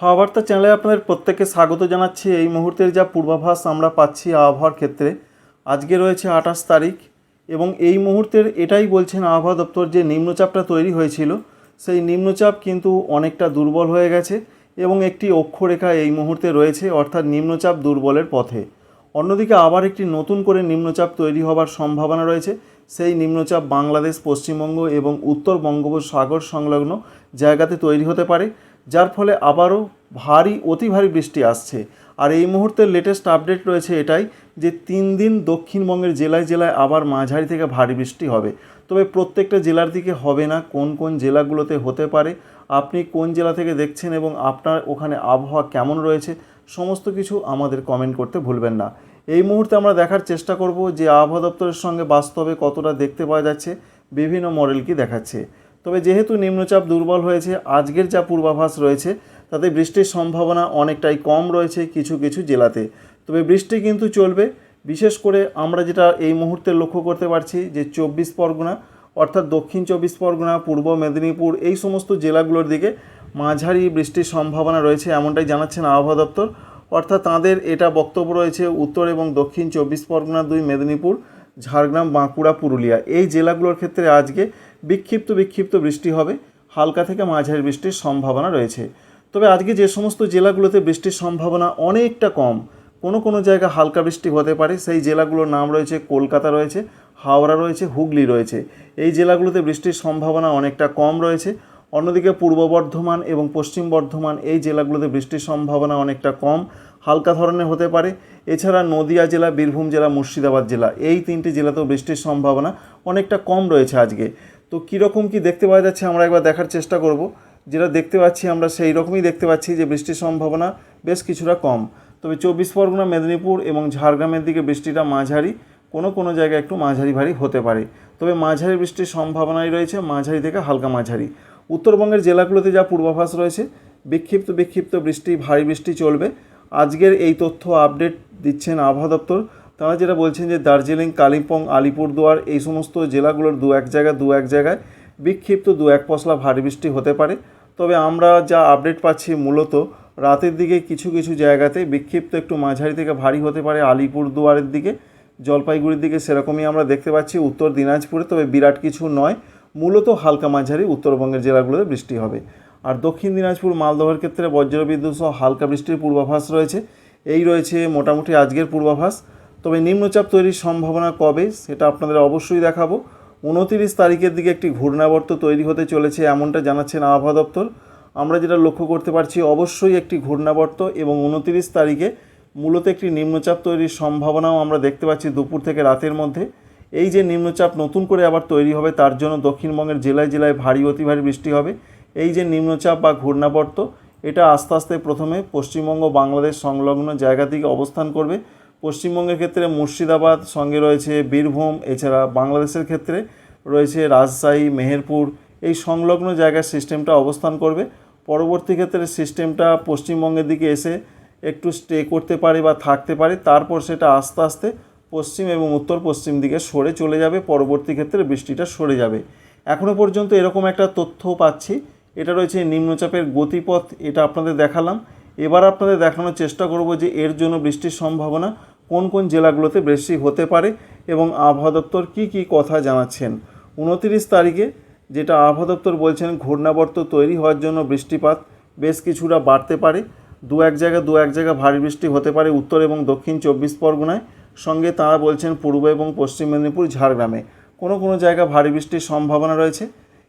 হাওয়া বার্তা চ্যানেলে আপনাদের প্রত্যেককে স্বাগত জানাচ্ছি। এই মুহূর্তের যা পূর্বাভাস আমরা পাচ্ছি আবহাওয়ার ক্ষেত্রে, আজকে রয়েছে আঠাশ তারিখ এবং এই মুহূর্তের এটাই বলছেন আবহাওয়া দপ্তর যে নিম্নচাপটা তৈরি হয়েছিল, সেই নিম্নচাপ কিন্তু অনেকটা দুর্বল হয়ে গেছে এবং একটি অক্ষরেখা এই মুহূর্তে রয়েছে, অর্থাৎ নিম্নচাপ দুর্বলের পথে। অন্যদিকে আবার একটি নতুন করে নিম্নচাপ তৈরি হবার সম্ভাবনা রয়েছে, সেই নিম্নচাপ বাংলাদেশ, পশ্চিমবঙ্গ এবং উত্তর বঙ্গোপসাগর সংলগ্ন জায়গাতে তৈরি হতে পারে। যার ফলে আবারও ভারী, অতি ভারী বৃষ্টি আসছে। আর এই মুহূর্তের লেটেস্ট আপডেট রয়েছে এটাই যে তিন দিন দক্ষিণবঙ্গের জেলায় জেলায় আবার মাঝারি থেকে ভারী বৃষ্টি হবে। তবে প্রত্যেকটা জেলার দিকে হবে না, কোন কোন জেলাগুলোতে হতে পারে, আপনি কোন জেলা থেকে দেখছেন এবং আপনার ওখানে আবহাওয়া কেমন রয়েছে, সমস্ত কিছু আমাদের কমেন্ট করতে ভুলবেন না। এই মুহূর্তে আমরা দেখার চেষ্টা করব যে আবহাওয়া দপ্তরের সঙ্গে বাস্তবে কতটা দেখতে পাওয়া যাচ্ছে, বিভিন্ন মডেল কি দেখাচ্ছে। তবে যেহেতু নিম্নচাপ দুর্বল হয়েছে, আজকের যা পূর্বাভাস রয়েছে, তাতে বৃষ্টির সম্ভাবনা অনেকটাই কম রয়েছে কিছু কিছু জেলাতে। তবে বৃষ্টি কিন্তু চলবে। বিশেষ করে আমরা যেটা এই মুহূর্তে লক্ষ্য করতে পারছি যে চব্বিশ পরগনা, অর্থাৎ দক্ষিণ চব্বিশ পরগনা, পূর্ব মেদিনীপুর, এই সমস্ত জেলাগুলোর দিকে মাঝারি বৃষ্টির সম্ভাবনা রয়েছে এমনটাই জানাচ্ছেন আবহাওয়া দপ্তর। অর্থাৎ তাঁদের এটা বক্তব্য রয়েছে উত্তর এবং দক্ষিণ চব্বিশ পরগনা দুই, মেদিনীপুর, ঝাড়গ্রাম, বাঁকুড়া, পুরুলিয়া। এই জেলাগুলোর ক্ষেত্রে আজকে বিক্ষিপ্ত বিক্ষিপ্ত বৃষ্টি হবে। হালকা থেকে মাঝারি বৃষ্টির সম্ভাবনা রয়েছে। তবে আজকে যে সমস্ত জেলাগুলোতে বৃষ্টির সম্ভাবনা অনেকটা কম, কোনো কোনো জায়গা হালকা বৃষ্টি হতে পারে। সেই জেলাগুলোর নাম রয়েছে কলকাতা রয়েছে, হাওড়া রয়েছে, হুগলি রয়েছে। এই জেলাগুলোতে বৃষ্টির সম্ভাবনা অনেকটা কম রয়েছে। অন্যদিকে পূর্ব বর্ধমান এবং পশ্চিম বর্ধমান এই জেলাগুলোতে বৃষ্টির সম্ভাবনা অনেকটা কম, হালকা ধরনের হতে পারে। এছাড়া নদিয়া জেলা, বীরভূম জেলা, মুর্শিদাবাদ জেলা এই তিনটি জেলাতেও বৃষ্টির সম্ভাবনা অনেকটা কম রয়েছে আজকে। তো কীরকম কি দেখতে পাওয়া যাচ্ছে আমরা একবার দেখার চেষ্টা করব। যেটা দেখতে পাচ্ছি আমরা সেই রকমই দেখতে পাচ্ছি যে বৃষ্টির সম্ভাবনা বেশ কিছুটা কম। তবে চব্বিশ পরগনা, মেদিনীপুর এবং ঝাড়গ্রামের দিকে বৃষ্টিটা মাঝারি, কোনো কোনো জায়গায় একটু মাঝারি ভারী হতে পারে। তবে মাঝারি বৃষ্টির সম্ভাবনাই রয়েছে, মাঝারি থেকে হালকা মাঝারি। উত্তরবঙ্গের জেলাগুলোতে যা পূর্বাভাস রয়েছে, বিক্ষিপ্ত বিক্ষিপ্ত বৃষ্টি, ভারী বৃষ্টি চলবে। আজকের এই তথ্য আপডেট দিচ্ছেন আবহাওয়া দপ্তর তারা যেটা বলছেন যে দার্জিলিং, কালিম্পং, আলিপুরদুয়ার এই সমস্ত জেলাগুলোর দু এক জায়গায়, দু এক জায়গায় বিক্ষিপ্ত দু এক পশলা ভারী বৃষ্টি হতে পারে। তবে আমরা যা আপডেট পাচ্ছি মূলত রাতের দিকে কিছু কিছু জায়গাতে বিক্ষিপ্ত একটু মাঝারি থেকে ভারী হতে পারে আলিপুরদুয়ারের দিকে। জলপাইগুড়ির দিকে সেরকমই আমরা দেখতে পাচ্ছি উত্তর দিনাজপুরে, তবে বিরাট কিছু নয়। মূলত হালকা মাঝারি উত্তরবঙ্গের জেলাগুলোতে বৃষ্টি হবে। আর দক্ষিণ দিনাজপুর, মালদহের ক্ষেত্রে বজ্রবিদ্যুৎ সহ হালকা বৃষ্টির পূর্বাভাস রয়েছে। এই রয়েছে মোটামুটি আজকের পূর্বাভাস। তবে নিম্নচাপ তৈরির সম্ভাবনা কবে সেটা আপনাদের অবশ্যই দেখাবো। উনতিরিশ তারিখের দিকে একটি ঘূর্ণাবর্ত তৈরি হতে চলেছে এমনটা জানাচ্ছেন আবহাওয়া দপ্তর। আমরা যেটা লক্ষ্য করতে পারছি, অবশ্যই একটি ঘূর্ণাবর্ত এবং উনতিরিশ তারিখে মূলত একটি নিম্নচাপ তৈরির সম্ভাবনাও আমরা দেখতে পাচ্ছি দুপুর থেকে রাতের মধ্যে। এই যে নিম্নচাপ নতুন করে আবার তৈরি হবে, তার জন্য দক্ষিণবঙ্গের জেলায় জেলায় ভারী, অতি ভারী বৃষ্টি হবে। এই যে নিম্নচাপ বা ঘূর্ণাবর্ত, এটা আস্তে আস্তে প্রথমে পশ্চিমবঙ্গ, বাংলাদেশ সংলগ্ন জায়গা থেকে অবস্থান করবে। পশ্চিমবঙ্গের ক্ষেত্রে মুর্শিদাবাদ সঙ্গে রয়েছে বীরভূম, এছাড়া বাংলাদেশের ক্ষেত্রে রয়েছে রাজশাহী, মেহেরপুর। এই সংলগ্ন জায়গার সিস্টেমটা অবস্থান করবে। পরবর্তী ক্ষেত্রে সিস্টেমটা পশ্চিমবঙ্গের দিকে এসে একটু স্টে করতে পারে বা থাকতে পারে। তারপর সেটা আস্তে আস্তে পশ্চিম এবং উত্তর পশ্চিম দিকে সরে চলে যাবে। পরবর্তী ক্ষেত্রে বৃষ্টিটা সরে যাবে। এখনও পর্যন্ত এরকম একটা তথ্য পাচ্ছি। এটা রয়েছে নিম্নচাপের গতিপথ। এটা আপনাদের দেখালাম। এবার আপনাদের দেখানোর চেষ্টা করব যে এর জন্য বৃষ্টির সম্ভাবনা কোন কোন জেলাগুলোতে বৃষ্টি হতে পারে এবং আবহাওয়া দপ্তর কী কী কথা জানাচ্ছেন? উনতিরিশ তারিখে যেটা আবহাওয়া দপ্তর বলছেন, ঘূর্ণাবর্ত তৈরি হওয়ার জন্য বৃষ্টিপাত বেশ কিছুটা বাড়তে পারে। দু এক জায়গায় দু এক জায়গা ভারী বৃষ্টি হতে পারে উত্তর এবং দক্ষিণ চব্বিশ পরগনায়। সঙ্গে তারা বলছেন, পূর্ব এবং পশ্চিম মেদিনীপুর, ঝাড়গ্রামে। কোনো কোনো জায়গা ভারী বৃষ্টির সম্ভাবনা রয়েছে?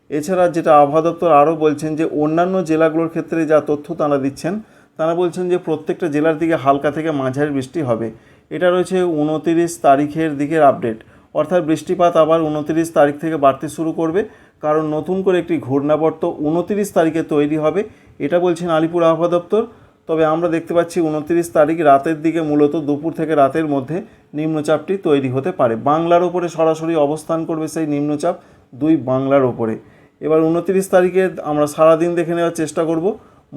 এছাড়া যেটা আবহাওয়া দপ্তর আরও বলছেন যে, অন্যান্য জেলাগুলোর ক্ষেত্রে যা তথ্য তারা দিচ্ছেন, তারা বলছেন যে, প্রত্যেকটা জেলার দিকে হালকা থেকে মাঝারি বৃষ্টি হবে। এটা রয়েছে উনতিরিশ তারিখের দিকের আপডেট অর্থাৎ বৃষ্টিপাত আবার উনতিরিশ তারিখ থেকে বাড়তে শুরু করবে। কারণ নতুন করে একটি ঘূর্ণাবর্ত উনতিরিশ তারিখে তৈরি হবে, এটা বলছেন আলিপুর আবহাওয়া দপ্তর। তবে আমরা দেখতে পাচ্ছি উনতিরিশ তারিখ রাতের দিকে মূলত দুপুর থেকে রাতের মধ্যে নিম্নচাপটি তৈরি হতে পারে। বাংলার ওপরে সরাসরি অবস্থান করবে সেই নিম্নচাপ দুই বাংলার ওপরে এবার উনতিরিশ তারিখে আমরা সারাদিন দেখে নেওয়ার চেষ্টা করব।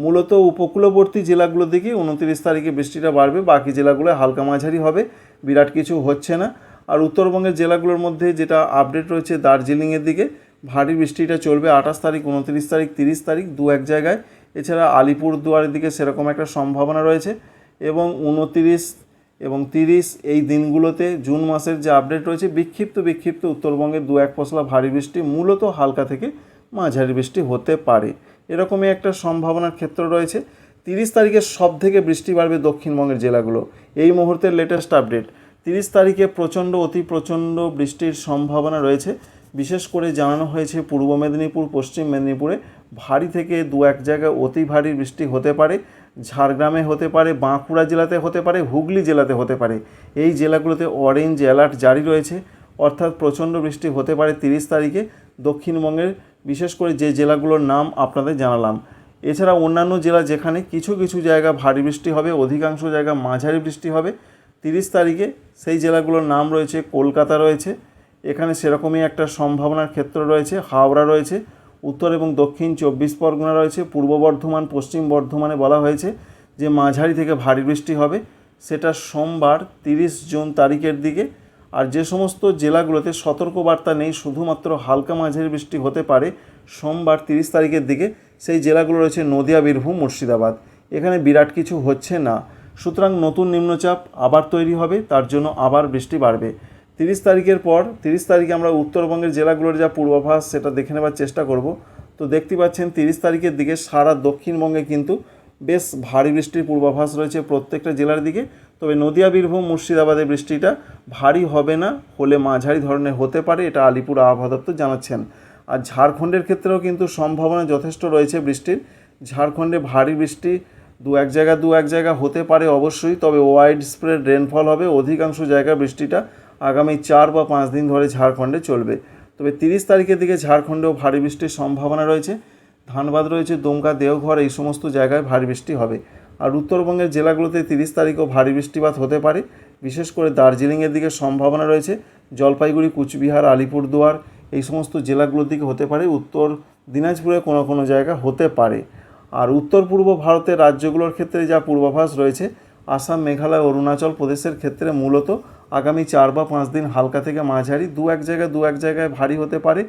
মূলত উপকূলবর্তী জেলাগুলোর দিকে উনতিরিশ তারিখে বৃষ্টিটা বাড়বে, বাকি জেলাগুলো হালকা মাঝারি হবে, বিরাট কিছু হচ্ছে না। আর উত্তরবঙ্গের জেলাগুলোর মধ্যে যেটা আপডেট রয়েছে দার্জিলিংয়ের দিকে, ভারী বৃষ্টিটা চলবে আঠাশ তারিখ, উনতিরিশ তারিখ, তিরিশ তারিখ, দু এক জায়গায়। এছাড়া আলিপুরদুয়ারের দিকে সেরকম একটা সম্ভাবনা রয়েছে এবং উনতিরিশ এবং তিরিশ এই দিনগুলোতে জুন মাসের যে আপডেট রয়েছে, বিক্ষিপ্ত বিক্ষিপ্ত উত্তরবঙ্গের দু এক পশলা ভারী বৃষ্টি, মূলত হালকা থেকে মাঝারি বৃষ্টি হতে পারে। এরকমই একটা সম্ভাবনার ক্ষেত্র রয়েছে। তিরিশ তারিখে সব থেকে বৃষ্টি বাড়বে দক্ষিণবঙ্গের জেলাগুলো। এই মুহূর্তের লেটেস্ট আপডেট তিরিশ তারিখে প্রচণ্ড, অতি প্রচণ্ড বৃষ্টির সম্ভাবনা রয়েছে। বিশেষ করে জানানো হয়েছে পূর্ব মেদিনীপুর, পশ্চিম মেদিনীপুরে ভারী থেকে দু এক জায়গায় অতি ভারী বৃষ্টি হতে পারে। ঝাড়গ্রামে হতে পারে, বাঁকুড়া জেলাতে হতে পারে, হুগলি জেলাতে হতে পারে। এই জেলাগুলোতে অরেঞ্জ অ্যালার্ট জারি রয়েছে। অর্থাৎ প্রচণ্ড বৃষ্টি হতে পারে তিরিশ তারিখে। দক্ষিণবঙ্গের, বিশেষ করে যে জেলাগুলোর নাম আপনাদের জানালাম। এছাড়া অন্যান্য জেলা যেখানে কিছু কিছু জায়গা ভারী বৃষ্টি হবে, অধিকাংশ জায়গা মাঝারি বৃষ্টি হবে, তিরিশ তারিখে সেই জেলাগুলোর নাম রয়েছে, কলকাতা রয়েছে, এখানে সেরকমই একটা সম্ভাবনার ক্ষেত্র রয়েছে, হাওড়া রয়েছে, উত্তর এবং দক্ষিণ চব্বিশ পরগনা রয়েছে, পূর্ব বর্ধমান, পশ্চিম বর্ধমানে বলা হয়েছে যে মাঝারি থেকে ভারী বৃষ্টি হবে, সেটা সোমবার তিরিশ জুন তারিখের দিকে আর যে সমস্ত জেলাগুলোতে সতর্কবার্তা নেই, শুধুমাত্র হালকা মাঝারি বৃষ্টি হতে পারে সোমবার তিরিশ তারিখের দিকে, সেই জেলাগুলো রয়েছে নদিয়া, বীরভূম, মুর্শিদাবাদ। এখানে বিরাট কিছু হচ্ছে না। সুতরাং নতুন নিম্নচাপ আবার তৈরি হবে, তার জন্য আবার বৃষ্টি বাড়বে। তিরিশ তারিখের পর, তিরিশ তারিখে আমরা উত্তরবঙ্গের জেলাগুলোর যা পূর্বাভাস, সেটা দেখে নেবার চেষ্টা করব। তো দেখতে পাচ্ছেন, তিরিশ তারিখের দিকে সারা দক্ষিণবঙ্গে কিন্তু বেশ ভারী বৃষ্টির পূর্বাভাস রয়েছে প্রত্যেকটা জেলার দিকে। তবে নদিয়া, বীরভূম, মুর্শিদাবাদে বৃষ্টিটা ভারী হবে না, হলে মাঝারি ধরনের হতে পারে, এটা আলিপুর আবহাওয়া দপ্তর জানাচ্ছেন। আর ঝাড়খণ্ডের ক্ষেত্রেও কিন্তু সম্ভাবনা যথেষ্ট রয়েছে বৃষ্টির। ঝাড়খণ্ডে ভারী বৃষ্টি দু এক জায়গা, দু এক জায়গা হতে পারে অবশ্যই, তবে ওয়াইড স্প্রেড রেনফল হবে, অধিকাংশ জায়গায় বৃষ্টিটা আগামী চার বা পাঁচ দিন ধরে ঝাড়খণ্ডে চলবে। তবে তিরিশ তারিখের দিকে ঝাড়খণ্ডেও ভারী বৃষ্টির সম্ভাবনা রয়েছে। ধানবাদ রয়েছে, দুমকা, দেওঘর, এই সমস্ত জায়গায় ভারী বৃষ্টি হবে। আর উত্তরবঙ্গের জেলাগুলোতে তিরিশ তারিখও ভারী বৃষ্টিপাত হতে পারে। বিশেষ করে দার্জিলিংয়ের দিকে সম্ভাবনা রয়েছে। জলপাইগুড়ি, কুচবিহার, আলিপুরদুয়ার এই সমস্ত জেলাগুলোর দিকে হতে পারে। উত্তর দিনাজপুরে কোনো কোনো জায়গা হতে পারে। আর উত্তর পূর্ব ভারতের রাজ্যগুলোর ক্ষেত্রে যা পূর্বাভাস রয়েছে, আসাম, মেঘালয়, অরুণাচল প্রদেশের ক্ষেত্রে মূলত আগামী চার বা পাঁচ দিন হালকা থেকে মাঝারি, দু এক জায়গায়, দু এক জায়গায় ভারী হতে পারে।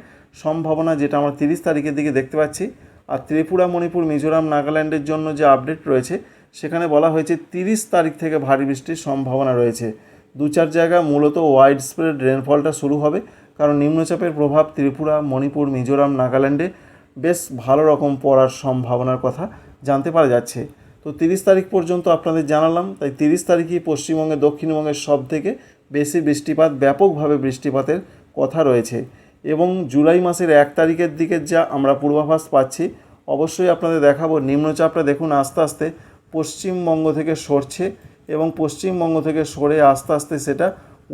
সম্ভাবনা যেটা আমরা তিরিশ তারিখের দিকে দেখতে পাচ্ছি। আর ত্রিপুরা, মণিপুর, মিজোরাম, নাগাল্যান্ডের জন্য যে আপডেট রয়েছে সেখানে বলা হয়েছে তিরিশ তারিখ থেকে ভারী বৃষ্টির সম্ভাবনা রয়েছে। দু চার জায়গা মূলত ওয়াইড স্প্রেড রেনফলটা শুরু হবে, কারণ নিম্নচাপের প্রভাব ত্রিপুরা, মণিপুর, মিজোরাম, নাগাল্যান্ডে বেশ ভালো রকম পড়ার সম্ভাবনার কথা জানতে পারা যাচ্ছে। তো তিরিশ তারিখ পর্যন্ত আপনাদের জানালাম, তাই তিরিশ তারিখই পশ্চিমবঙ্গে, দক্ষিণবঙ্গের সব থেকে বেশি বৃষ্টিপাত, ব্যাপকভাবে বৃষ্টিপাতের কথা রয়েছে। এবং জুলাই মাসের এক তারিখের দিকে যা আমরা পূর্বাভাস পাচ্ছি, অবশ্যই আপনাদের দেখাবো। নিম্নচাপটা দেখুন আস্তে আস্তে পশ্চিমবঙ্গ থেকে সরছে এবং পশ্চিমবঙ্গ থেকে সরে আস্তে আস্তে সেটা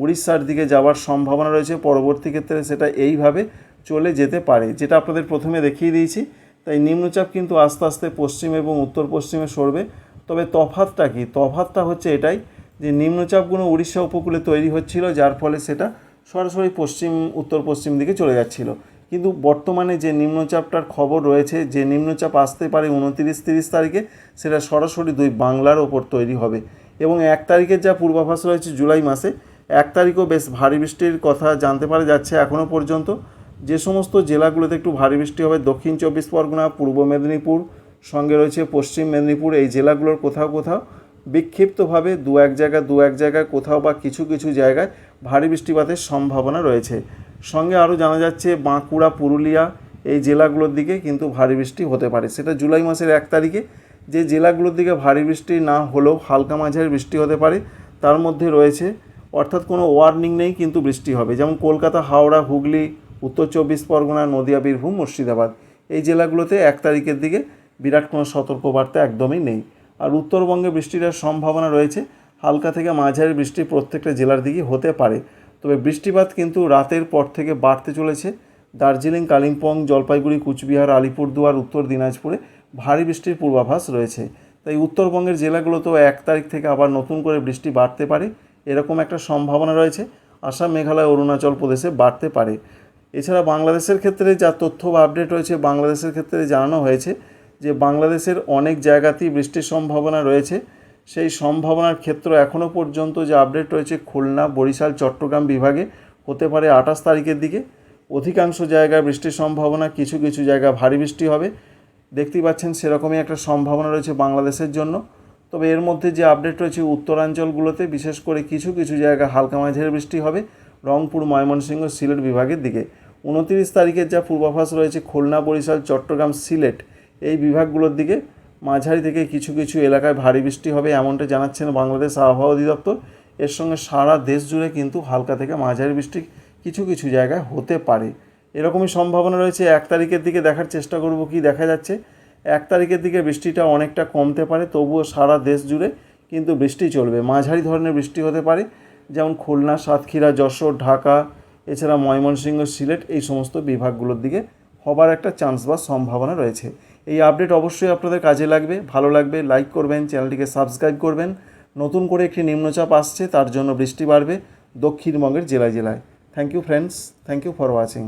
উড়িষ্যার দিকে যাওয়ার সম্ভাবনা রয়েছে। পরবর্তী ক্ষেত্রে সেটা এইভাবে চলে যেতে পারে, যেটা আপনাদের প্রথমে দেখিয়ে দিয়েছি। তাই নিম্নচাপ কিন্তু আস্তে আস্তে পশ্চিম এবং উত্তর পশ্চিমে সরবে। তবে তফাতটা কি? তফাতটা হচ্ছে এটাই যে নিম্নচাপগুলো উড়িষ্যা উপকূলে তৈরি হচ্ছিল, যার ফলে সেটা সরাসরি পশ্চিম, উত্তর পশ্চিম দিকে চলে যাচ্ছিল। কিন্তু বর্তমানে যে নিম্নচাপটার খবর রয়েছে, যে নিম্নচাপ আসতে পারে উনতিরিশ তিরিশ তারিখে, সেটা সরাসরি দুই বাংলার ওপর তৈরি হবে। এবং এক তারিখের যা পূর্বাভাস রয়েছে জুলাই মাসে, এক তারিখও বেশ ভারী বৃষ্টির কথা জানতে পারা যাচ্ছে এখনও পর্যন্ত। যে সমস্ত জেলাগুলোতে একটু ভারী বৃষ্টি হবে, দক্ষিণ চব্বিশ পরগনা, পূর্ব মেদিনীপুর, সঙ্গে রয়েছে পশ্চিম মেদিনীপুর, এই জেলাগুলোর কোথাও কোথাও। বিক্ষিপ্তভাবে দু এক জায়গায় দু এক জায়গায় কোথাও বা কিছু কিছু জায়গায় ভারী বৃষ্টিপাতের সম্ভাবনা রয়েছে। সঙ্গে আরও জানা যাচ্ছে বাঁকুড়া, পুরুলিয়া এই জেলাগুলোর দিকে কিন্তু ভারী বৃষ্টি হতে পারে। সেটা জুলাই মাসের এক তারিখে। যে জেলাগুলোর দিকে ভারী বৃষ্টি না হলেও হালকা মাঝারি বৃষ্টি হতে পারে, তার মধ্যে রয়েছে অর্থাৎ কোনো ওয়ার্নিং নেই কিন্তু বৃষ্টি হবে। যেমন কলকাতা, হাওড়া, হুগলি, উত্তর চব্বিশ পরগনা, নদিয়া, বীরভূম, মুর্শিদাবাদ। এই জেলাগুলোতে এক তারিখের দিকে বিরাট কোনো সতর্কবার্তা একদমই নেই। আর উত্তরবঙ্গে বৃষ্টির সম্ভাবনা রয়েছে, হালকা থেকে মাঝারি বৃষ্টি প্রত্যেকটা জেলার দিকে হতে পারে। তবে বৃষ্টিপাত কিন্তু রাতের পর থেকে বাড়তে চলেছে। দার্জিলিং, কালিম্পং, জলপাইগুড়ি, কুচবিহার, আলিপুরদুয়ার, উত্তর দিনাজপুরে ভারী বৃষ্টির পূর্বাভাস রয়েছে। তাই উত্তরবঙ্গের জেলাগুলোতেও এক তারিখ থেকে আবার নতুন করে বৃষ্টি বাড়তে পারে, এরকম একটা সম্ভাবনা রয়েছে। আসাম, মেঘালয়, অরুণাচল প্রদেশে বাড়তে পারে। এছাড়া বাংলাদেশের ক্ষেত্রে যা তথ্য বা আপডেট রয়েছে, বাংলাদেশের ক্ষেত্রে জানানো হয়েছে যে বাংলাদেশের অনেক জায়গাতেই বৃষ্টির সম্ভাবনা রয়েছে। সেই সম্ভাবনার ক্ষেত্র এখনও পর্যন্ত যে আপডেট রয়েছে খুলনা, বরিশাল, চট্টগ্রাম বিভাগে হতে পারে আঠাশ তারিখের দিকে। অধিকাংশ জায়গায় বৃষ্টির সম্ভাবনা, কিছু কিছু জায়গা ভারী বৃষ্টি হবে। দেখতেই পাচ্ছেন সেরকমই একটা সম্ভাবনা রয়েছে বাংলাদেশের জন্য। তবে এর মধ্যে যে আপডেট রয়েছে উত্তরাঞ্চলগুলোতে, বিশেষ করে কিছু কিছু জায়গা হালকা মাঝারি বৃষ্টি হবে রংপুর, ময়মনসিংহ, সিলেট বিভাগের দিকে। উনতিরিশ তারিখের যা পূর্বাভাস রয়েছে খুলনা, বরিশাল, চট্টগ্রাম, সিলেট এই বিভাগগুলোর দিকে মাঝারি থেকে কিছু কিছু এলাকায় ভারী বৃষ্টি হবে এমনটা জানাচ্ছেন বাংলাদেশ আবহাওয়া অধিদপ্তর। এর সঙ্গে সারা দেশ জুড়ে কিন্তু হালকা থেকে মাঝারি বৃষ্টি কিছু কিছু জায়গায় হতে পারে। এরকমই সম্ভাবনা রয়েছে। এক তারিখের দিকে দেখার চেষ্টা করব কি দেখা যাচ্ছে। এক তারিখের দিকে বৃষ্টিটা অনেকটা কমতে পারে, তবুও সারা দেশ জুড়ে কিন্তু বৃষ্টি চলবে। মাঝারি ধরনের বৃষ্টি হতে পারে, যেমন খুলনা, সাতক্ষীরা, যশোর, ঢাকা, এছাড়া ময়মনসিংহ, সিলেট, এই সমস্ত বিভাগগুলোর দিকে হবার একটা চান্স বা সম্ভাবনা রয়েছে। এই আপডেট অবশ্যই আপনাদের কাজে লাগবে, ভালো লাগবে লাইক করবেন, চ্যানেলটিকে সাবস্ক্রাইব করবেন। নতুন করে একটি নিম্নচাপ আসছে, তার জন্য বৃষ্টি বাড়বে দক্ষিণবঙ্গের জেলায় জেলায়। Thank you friends thank you for watching